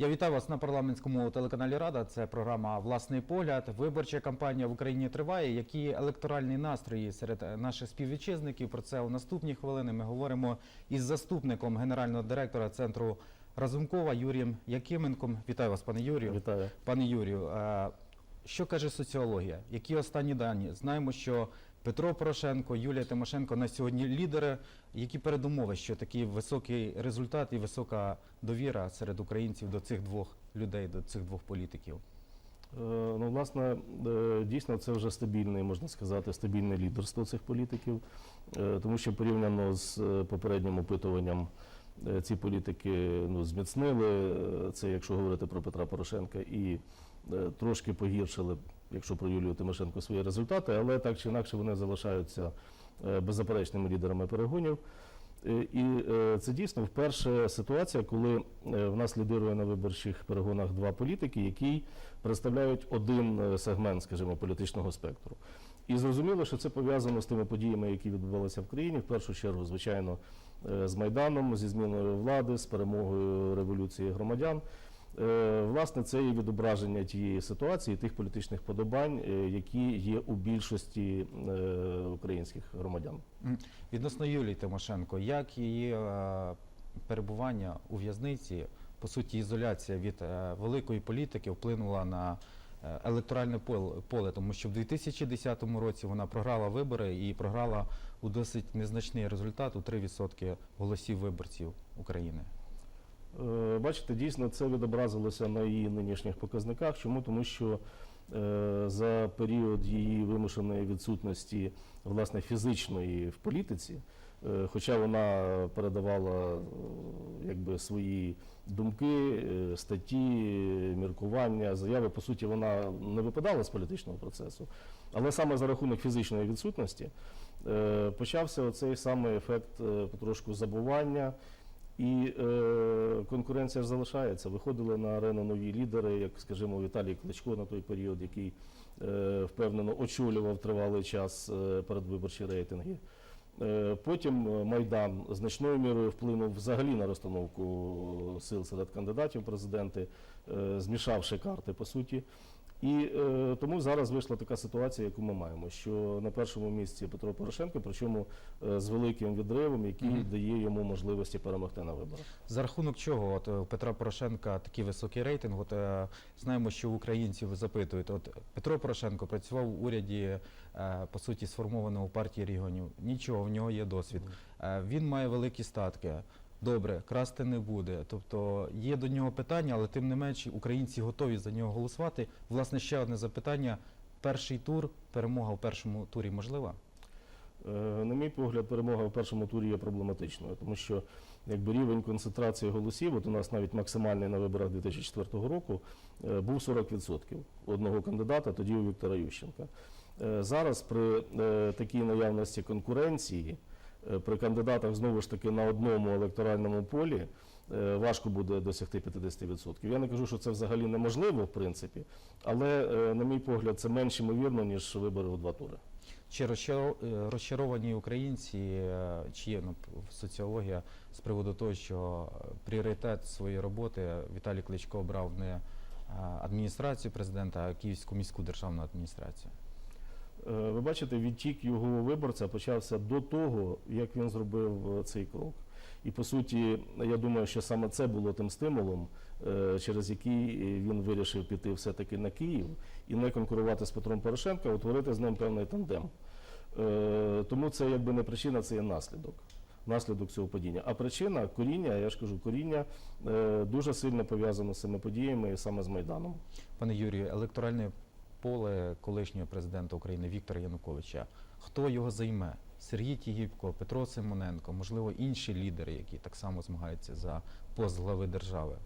Я вітаю вас на парламентському телеканалі Рада. Це програма Власний погляд. Виборча кампанія в Україні триває. Які електоральні настрої серед наших співвітчизників? Про це у наступні хвилини ми говоримо із заступником генерального директора центру Разумкова Юрієм Якименком. Вітаю вас, пане Юрію. Вітаю. Пане Юрію, е, що каже соціологія? Які останні дані? Знаємо, що Петро Порошенко, Юлія Тимошенко на сьогодні лідери. Які передумови, що такий високий результат і висока довіра серед українців до цих двох людей, до цих двох політиків? Е, Ну, власне, е, дійсно, це вже стабільне, можна сказати, стабільне лідерство цих політиків, Е, тому що порівняно з попереднім опитуванням ці політики ну, зміцнили е, це, якщо говорити про Петра Порошенка, і е, трошки погіршили, якщо про Юлію Тимошенко, свої результати, але так чи інакше вони залишаються е, беззаперечними лідерами перегонів. Е, І е, це дійсно вперше ситуація, коли е, в нас лідирує на виборчих перегонах два політики, які представляють один е, сегмент, скажімо, політичного спектру. І зрозуміло, що це пов'язано з тими подіями, які відбувалися в країні. В першу чергу, звичайно, е, з Майданом, зі зміною влади, з перемогою революції громадян. Е, Власне, це є відображення тієї ситуації, тих політичних подобань, е, які є у більшості е, українських громадян. Відносно Юлії Тимошенко, як її е, перебування у в'язниці, по суті, ізоляція від е, великої політики вплинула на е, електоральне пол- поле, тому що в 2010 році вона програла вибори і програла у досить незначний результат у 3% голосів виборців України. Е, Бачите, дійсно це відобразилося на її нинішніх показниках. Чому? Тому що е, за період її вимушеної відсутності власне фізичної в політиці, е, хоча вона передавала е, якби свої думки, е, статті, міркування, заяви, по суті, вона не випадала з політичного процесу, але саме за рахунок фізичної відсутності е, почався оцей самий ефект е, потрошку забування. І е, конкуренція залишається. Виходили на арену нові лідери, як, скажімо, Віталій Кличко на той період, який е, впевнено очолював тривалий час е, передвиборчі рейтинги. Е, потім е, Майдан значною мірою вплинув взагалі на розстановку сил серед кандидатів президенти, е, змішавши карти по суті. І е, тому зараз вийшла така ситуація, яку ми маємо, що на першому місці Петро Порошенко, причому е, з великим відривом, який Мгм. дає йому можливості перемогти на виборах. За рахунок чого от е, у Петра Порошенка такий високий рейтинг? От е, знаємо, що українців запитують. От Петро Порошенко працював в уряді, е, по суті, сформованого партії регіонів. Нічого, в нього є досвід. Е, він має великі статки. Добре, красти не буде. Тобто є до нього питання, але тим не менш українці готові за нього голосувати. Власне, ще одне запитання: перший тур, перемога в першому турі можлива? Е, На мій погляд, перемога в першому турі є проблематичною, тому що якби рівень концентрації голосів, от у нас навіть максимальний на виборах 2004 року, е, був 40% одного кандидата, тоді у Віктора Ющенка. Е, Зараз при такій наявності конкуренції, при кандидатах знову ж таки на одному електоральному полі, е, важко буде досягти 50%. Я не кажу, що це взагалі неможливо, в принципі, але, е, на мій погляд, це менш ймовірно, ніж вибори у два тури. Чи е, розчаровані українці, е, чи є ну, соціологія з приводу того, що е, пріоритет своєї роботи Віталій Кличко обрав не е, адміністрацію президента, а Київську міську державну адміністрацію? Е, Ви бачите, відтік його виборця почався до того, як він зробив е, цей крок. І по суті, я думаю, що саме це було тим стимулом, е, через який він вирішив піти все-таки на Київ і не конкурувати з Петром Порошенко, а утворити з ним певний тандем. Тому це якби не причина, це є наслідок. Наслідок цього падіння. А причина коріння, я ж кажу, коріння дуже сильно пов'язано з цими подіями і саме з Майданом. Пане Юрію, електоральне поле колишнього президента України Віктора Януковича. Хто його займе? Сергій Тігіпко, Петро Симоненко, можливо, інші лідери, які так само змагаються за пост глави держави.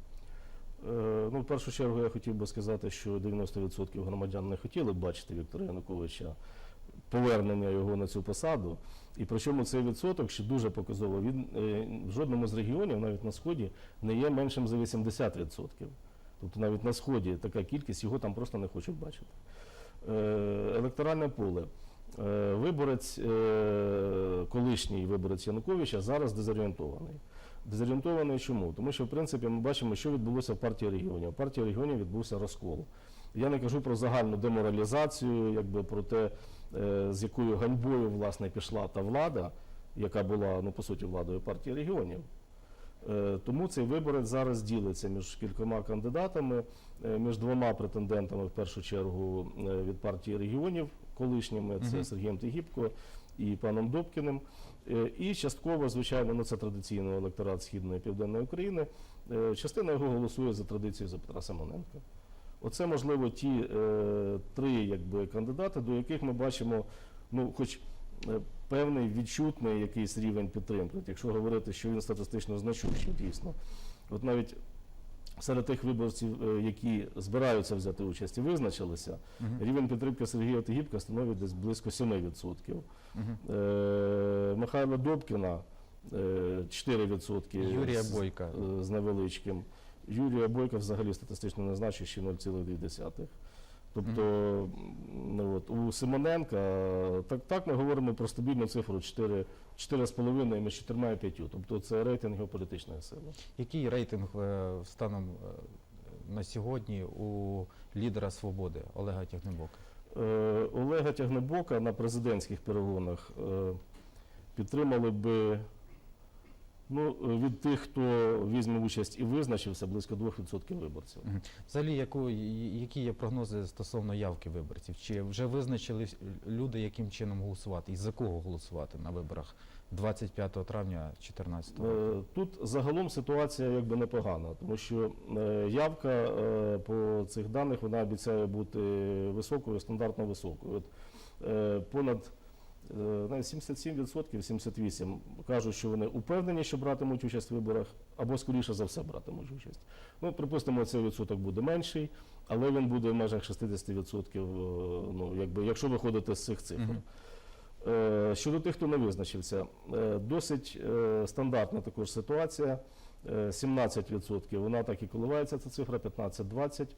Е, Ну, в першу чергу я хотів би сказати, що 90% громадян не хотіли бачити Віктора Януковича, повернення його на цю посаду. І причому цей відсоток ще дуже показово. Він е, в жодному з регіонів, навіть на сході, не є меншим за 80%. Тобто навіть на сході така кількість його там просто не хочуть бачити. Е, Електоральне поле. Е, Виборець, е, колишній виборець Януковича зараз дезорієнтований. Дезорієнтований чому? Тому що, в принципі, ми бачимо, що відбулося в партії регіонів. В партії регіонів відбувся розкол. Я не кажу про загальну деморалізацію, якби про те, з якою ганьбою власне пішла та влада, яка була ну по суті владою партії регіонів. Е, Тому цей виборець зараз ділиться між кількома кандидатами, е, між двома претендентами, в першу чергу е, від партії регіонів, колишніми це. Сергієм Тигіпко і паном Добкіним. І частково, звичайно, ну це традиційний електорат Східної і Південної України. Частина його голосує за традицією за Петра Симоненка. Оце, можливо, ті е, три якби, кандидати, до яких ми бачимо, ну, хоч певний відчутний якийсь рівень підтримки. От Якщо говорити, що він статистично значущий, дійсно. От навіть серед тих виборців, е, які збираються взяти участь і визначилися, Мгм. рівень підтримки Сергія Тигіпка становить десь близько 7%. Мгм. Е, Михайла Добкіна е, 4%. Юрія з- Бойка. е, з невеличким. Юрія Бойка взагалі статистично незначущий 0,2. Тобто, ну, от, у Симоненка, е, так, так ми говоримо про стабільну цифру 4, 4,5 між 4 і 5. Тобто це рейтинг його політичної сили. Який рейтинг е, станом е, на сьогодні у лідера свободи Олега Тягнебока? Е, Олега Тягнебока на президентських перегонах е, підтримали би ну, е, від тих, хто візьме участь і визначився, близько 2% виборців. Взагалі, яку, які є прогнози стосовно явки виборців? Чи вже визначили люди, яким чином голосувати і за кого голосувати на виборах 25 травня 2014 року? Е, Тут загалом ситуація якби непогана, тому що е, явка по цих даних вона обіцяє бути високою, стандартно високою. От, понад навіть 77%, 78% кажуть, що вони упевнені, що братимуть участь в виборах, або скоріше за все братимуть участь. Ну, припустимо, цей відсоток буде менший, але він буде в межах 60%, е, ну, якби, якщо виходити з цих цифр. Мгм. Е, Щодо тих, хто не визначився, е, досить е, стандартна також ситуація. Е, 17%. Вона так і коливається, ця цифра 15-20,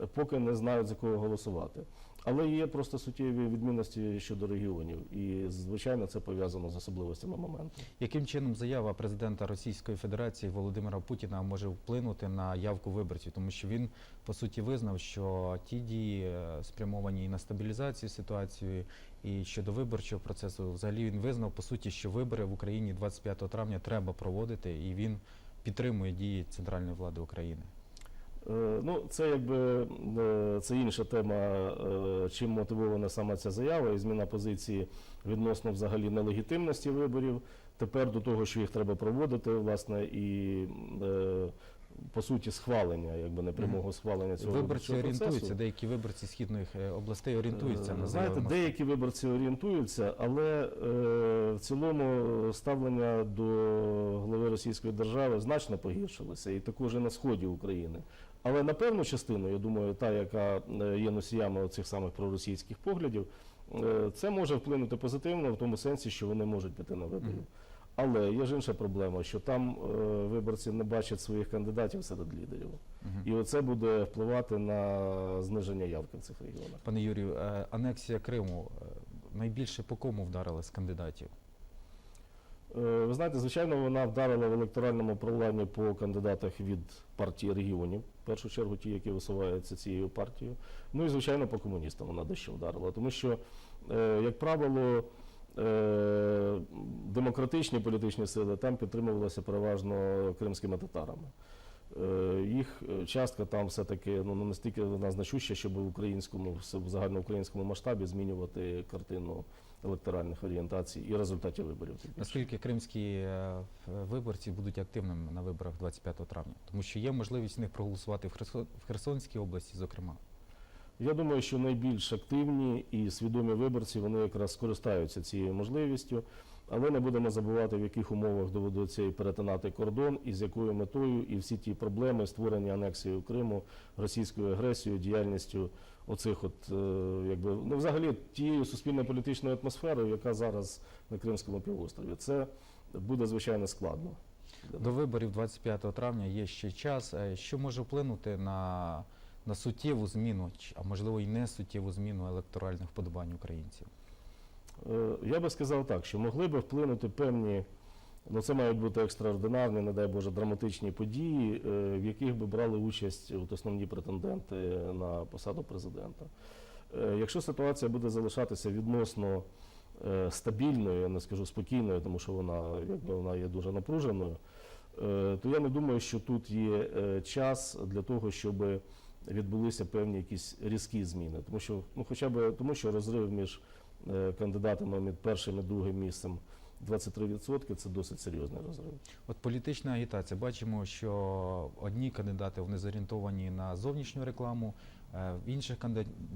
е, поки не знають за кого голосувати. Але є просто суттєві відмінності щодо регіонів, і звичайно це пов'язано з особливостями моменту. Яким чином заява президента Російської Федерації Володимира Путіна може вплинути на явку виборців? Тому що він по суті визнав, що ті дії е, спрямовані і на стабілізацію ситуації, і щодо виборчого процесу, взагалі він визнав по суті, що вибори в Україні 25 травня треба проводити, і він підтримує дії центральної влади України. Е, Ну, це якби е, це інша тема, е, чим мотивована саме ця заява і зміна позиції відносно взагалі нелегітимності виборів. Тепер до того, що їх треба проводити, власне, і по суті схвалення, якби непрямого схвалення цього Виборці орієнтуються, процесу. деякі виборці східних областей орієнтуються на Знаєте, деякі виборці орієнтуються, але в цілому ставлення до глави Російської держави значно погіршилося, і також і на сході України. Але на певну частину, я думаю, та, яка е, є носіями цих самих проросійських поглядів, е, це може вплинути позитивно в тому сенсі, що вони можуть піти на вибори. Але є ж інша проблема, що там е, виборці не бачать своїх кандидатів серед лідерів. Мгм. І оце буде впливати на зниження явки в цих регіонах. Пане Юрію, е, анексія Криму найбільше по кому вдарила з кандидатів? Е, Ви знаєте, звичайно, вона вдарила в електоральному проваленні по кандидатах від партії регіонів, в першу чергу ті, які висуваються цією партією. Ну і звичайно, по комуністам вона дещо вдарила, тому що, е, як правило, е, демократичні політичні сили там підтримувалися переважно кримськими татарами. Їх частка там все-таки ну, не настільки вона значуща, щоб в українському в загальноукраїнському масштабі змінювати картину електоральних орієнтацій і результатів виборів. Наскільки кримські е, виборці будуть активними на виборах 25 травня? Тому що є можливість в них проголосувати в, Херсон, в Херсонській області, зокрема. Я думаю, що найбільш активні і свідомі виборці вони якраз скористаються цією можливістю, але не будемо забувати, в яких умовах доведеться і перетинати кордон, і з якою метою, і всі ті проблеми, створені анексією Криму, російською агресією, діяльністю оцих, от е, якби ну, взагалі тією суспільно-політичною атмосферою, яка зараз на Кримському півострові. Це буде звичайно складно. До виборів 25 травня є ще час. Е, Що може вплинути на, на суттєву зміну, а можливо і не суттєву зміну електоральних вподобань українців? Е, Я би сказав так, що могли би вплинути певні Ну, це мають бути екстраординарні, не дай Боже, драматичні події, е, в яких би брали участь от основні претенденти на посаду президента. Е, Якщо ситуація буде залишатися відносно стабільною, я не скажу спокійною, тому що вона, якби вона є дуже напруженою, то я не думаю, що тут є час для того, щоб відбулися певні якісь різкі зміни. Тому що, ну, хоча б тому, що розрив між е, кандидатами між першим і другим місцем 23% це досить серйозний розрив. От політична агітація. Бачимо, що одні кандидати вони зорієнтовані на зовнішню рекламу, е, в інших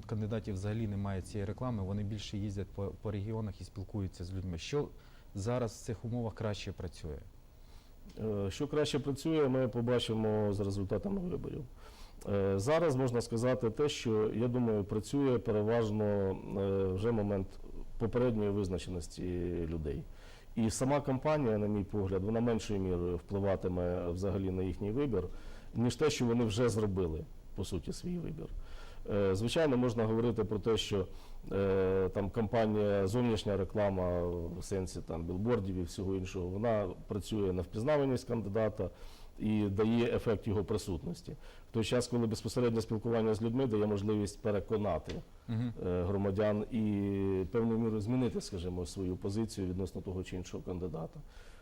кандидатів взагалі немає цієї реклами. Вони більше їздять по, по регіонах і спілкуються з людьми. Що зараз в цих умовах краще працює? Е, Що краще працює, ми побачимо за результатами виборів. Е, Зараз можна сказати те, що я думаю, працює переважно е, вже момент попередньої визначеності людей. І сама кампанія, на мій погляд, вона меншою мірою впливатиме взагалі на їхній вибір, ніж те, що вони вже зробили, по суті, свій вибір. Е, Звичайно, можна говорити про те, що там кампанія, зовнішня реклама в сенсі там білбордів і всього іншого, вона працює на впізнаваність кандидата і дає ефект його присутності. В той час, коли безпосереднє спілкування з людьми дає можливість переконати е, громадян і певною мірою змінити, скажімо, свою позицію відносно того чи іншого кандидата.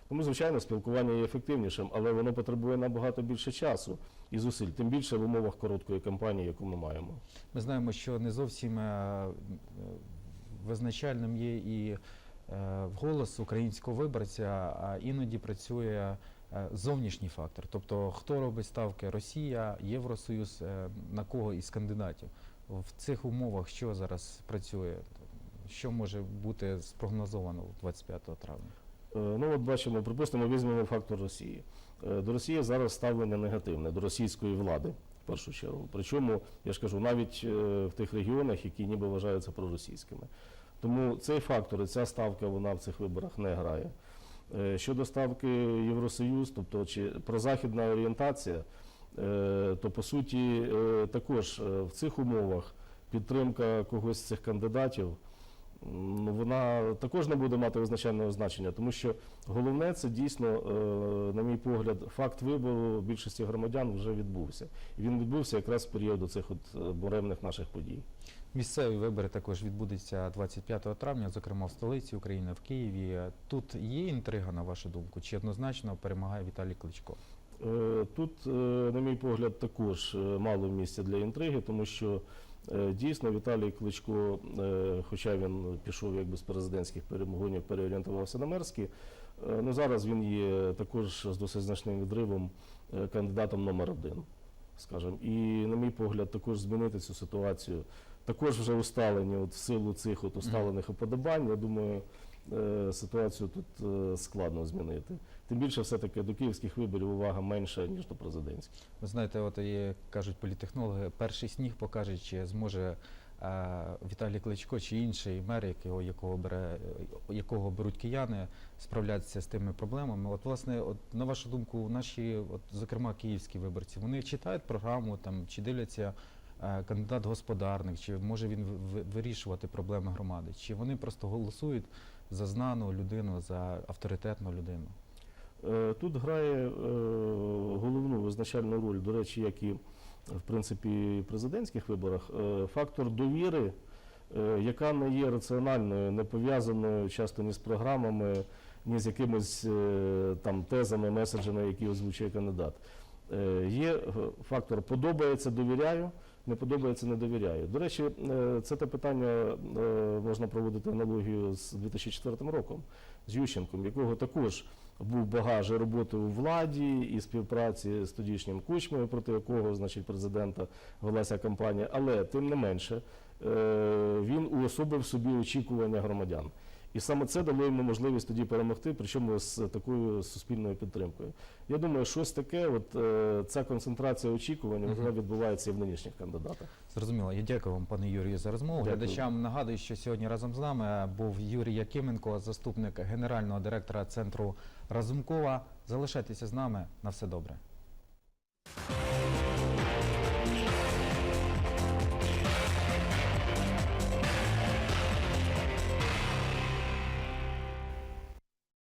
Тому, звичайно, спілкування є ефективнішим, але воно потребує набагато більше часу і зусиль, тим більше в умовах короткої кампанії, яку ми маємо. Ми знаємо, що не зовсім е, визначальним є і е, голос українського виборця, а іноді працює зовнішній фактор. Тобто, хто робить ставки Росія, Євросоюз, е, на кого із кандидатів. В цих умовах що зараз працює? Що може бути спрогнозовано 25 травня? Е, Ну, от бачимо, припустимо, візьмемо фактор Росії. Е, До Росії зараз ставлення негативне, до російської влади, в першу чергу. Причому, я ж кажу, навіть е, в тих регіонах, які ніби вважаються проросійськими. Тому цей фактор і ця ставка вона в цих виборах не грає. Е, Щодо ставки Євросоюз, тобто чи прозахідна орієнтація, е, то по суті е, також в цих умовах підтримка когось з цих кандидатів вона також не буде мати визначального значення, тому що головне це дійсно, е, на мій погляд, факт вибору більшості громадян вже відбувся. І він відбувся якраз в період цих от е, буремних наших подій. Місцеві вибори також відбудуться 25 травня, зокрема в столиці України, в Києві. Тут є інтрига, на вашу думку, чи однозначно перемагає Віталій Кличко? Е, Тут, на мій погляд, також мало місця для інтриги, тому що дійсно Віталій Кличко, е, хоча він пішов якби з президентських перемогонів, переорієнтувався на мерські, е, ну зараз він є також з досить значним відривом е, кандидатом номер один, скажімо. І, на мій погляд, також змінити цю ситуацію. Також вже усталені от, в силу цих от усталених уподобань. Я думаю, е, ситуацію тут е, складно змінити. Тим більше, все-таки до київських виборів увага менша, ніж до президентських. Ви знаєте, от є, кажуть політехнологи, перший сніг покаже, чи зможе е, Віталій Кличко чи інший мер, якого, якого, бере, якого беруть кияни, справлятися з тими проблемами. От, власне, от, на вашу думку, наші, от, зокрема, київські виборці, вони читають програму там, чи дивляться е, кандидат господарник, чи може він вирішувати проблеми громади, чи вони просто голосують за знану людину, за авторитетну людину. Е, Тут грає е, головну визначальну роль, до речі, як і в принципі президентських виборах, е, фактор довіри, е, яка не є раціональною, не пов'язаною часто ні з програмами, ні з якимись е, там тезами, меседжами, які озвучує кандидат. Е, Є е, фактор подобається, довіряю. Не подобається, не довіряю. До речі, е, це те питання можна проводити аналогію з 2004 роком з Ющенком, якого також був багаж роботи у владі і співпраці з тодішнім Кучмою, проти якого, значить, президента велася кампанія. Але тим не менше він уособив собі очікування громадян. І саме це дало йому можливість тоді перемогти, причому з такою суспільною підтримкою. Я думаю, щось таке, от е, ця концентрація очікувань, вона відбувається і в нинішніх кандидатах. Зрозуміло. Я дякую вам, пане Юрію, за розмову. Дякую. Глядачам нагадую, що сьогодні разом з нами був Юрій Якименко, заступник генерального директора центру Разумкова. Залишайтеся з нами. На все добре.